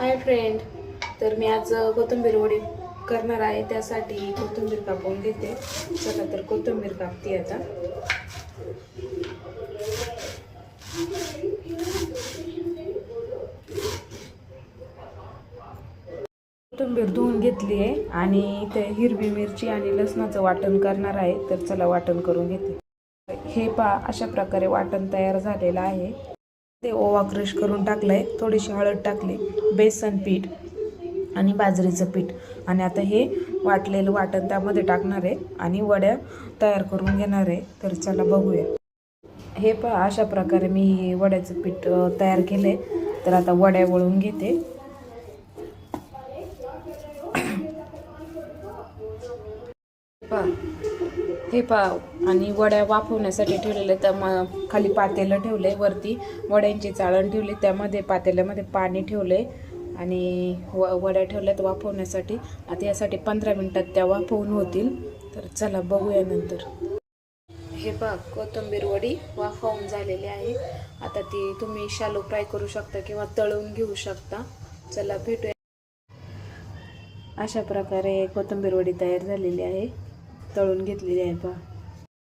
Hi friend तर मी आज कोथिंबीर वडी करणार आहे. त्यासाठी कोथिंबीर कापून घेते. चला तर कोथिंबीर कापते आता. कोथिंबीर धुवून घेतली आहे आणि इथे हिरवी मिरची आणि लसणाचं वाटण करणार आहे. तर चला वाटण करून घेते. हे पा अशा प्रकारे वाटण तयार झालेलं आहे. ते ओवा क्रश करून टाकलंय थोडीशी हळद टाकली बेसन पीठ आणि बाजरीचं पीठ. आणि आता हे वाटलेलं वाटण त्यामध्ये टाकणार आहे आणि वड्या तयार करून घेणार आहे. तर चला बघूया. हे पहा अशा प्रकारे मी वड्याचं पीठ तयार तयार आहे तर आता वड्या वळून घेते. पहा हे पा आणि वड्या वाफवण्यासाठी ठेवलेले तर मग खाली पातेलं ठेवले वरती. वड्यांची चाळण ठेवली त्यामध्ये पातेल्यामध्ये पाणी ठेवले आणि व वड्या ठेवल्यात वाफवण्यासाठी. आता यासाठी पंधरा मिनटात त्या वाफवून होतील. तर चला बघूया नंतर. हे पहा कोथिंबीर वडी वाफवून झालेली आहे. आता ती तुम्ही शालो फ्राय करू शकता किंवा तळून घेऊ शकता. चला भेटूया. अशा प्रकारे कोथिंबीर वडी तयार झालेली आहे. तळून घेतलेली आहे पहा